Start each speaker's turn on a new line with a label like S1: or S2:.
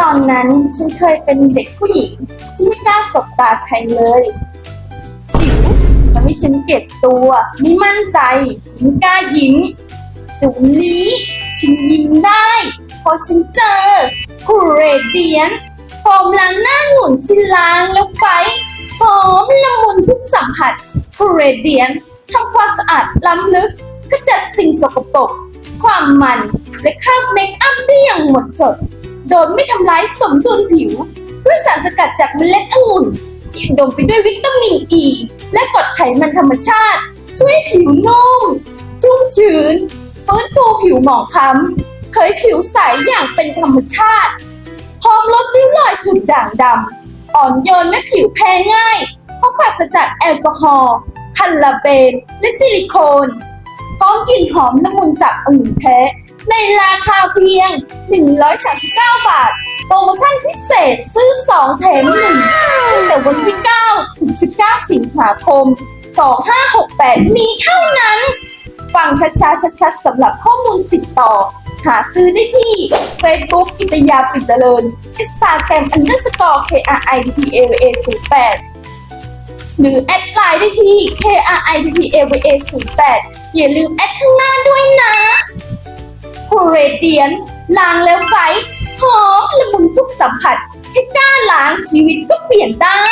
S1: ตอนนั้นฉันเคยเป็นเด็กผู้หญิง ที่ไม่กล้าสบตาใครเลย สิวทำให้ฉันเก็บตัวไม่มั่นใจไม่กล้ายิ้มแต่วันนี้ฉันยิ้มได้ เพราะฉันเจอคูเรเดียนโฟมล้างหน้าหนุนที่ล้างแล้วไปหอมละมุนทุกสัมผัสคูเรเดียนทำความสะอาดล้ำลึกขจัดสิ่งสกปรก ความมัน และคราบเมคอัพได้อย่างหมดจด โดยไม่ทำร้ายสมดุลผิว ด้วยสารสกัดจากเมล็ดองุ่นที่อุดมไปด้วยวิตามินอ e, ีและกรดไขมันธรรมชาติ ช่วยผิวนุ่ม ชุ่มชื้นฟื้นฟูผิวหมองคล้ำเผยผิวใสอย่างเป็นธรรมชาติพร้อมลดริ้วรอยจุดด่างดำอ่อนโยนไม่ผิวแพ้ง่ายเพราะปราศจากแอลกอฮอล์พาราเบน และซิลิโคน พร้อมกลิ่นหอมละมุนจากองุ่นแท้ ในราคาเพียง 139 บาท โปรโมชั่นพิเศษซื้อ 2 แถม1ตั้งแต่วันที่ 9 ถึง 19 สิงหาคม 2568 นี้เท่านั้น ฟังช้าๆชัดๆสำหรับข้อมูลติดต่อ หาซื้อได้ที่ Facebook กิตยาปิจเจริญ Instagram underscore KRIPAVA 08 หรือแอดไลน์ได้ที่ KRIPAVA 08อย่าลืมแอดข้างหน้าด้วยนะคูเรเดียนล้างแล้วไฟหอมละมุนทุกสัมผัสแค่กล้าล้างชีวิตก็เปลี่ยนได้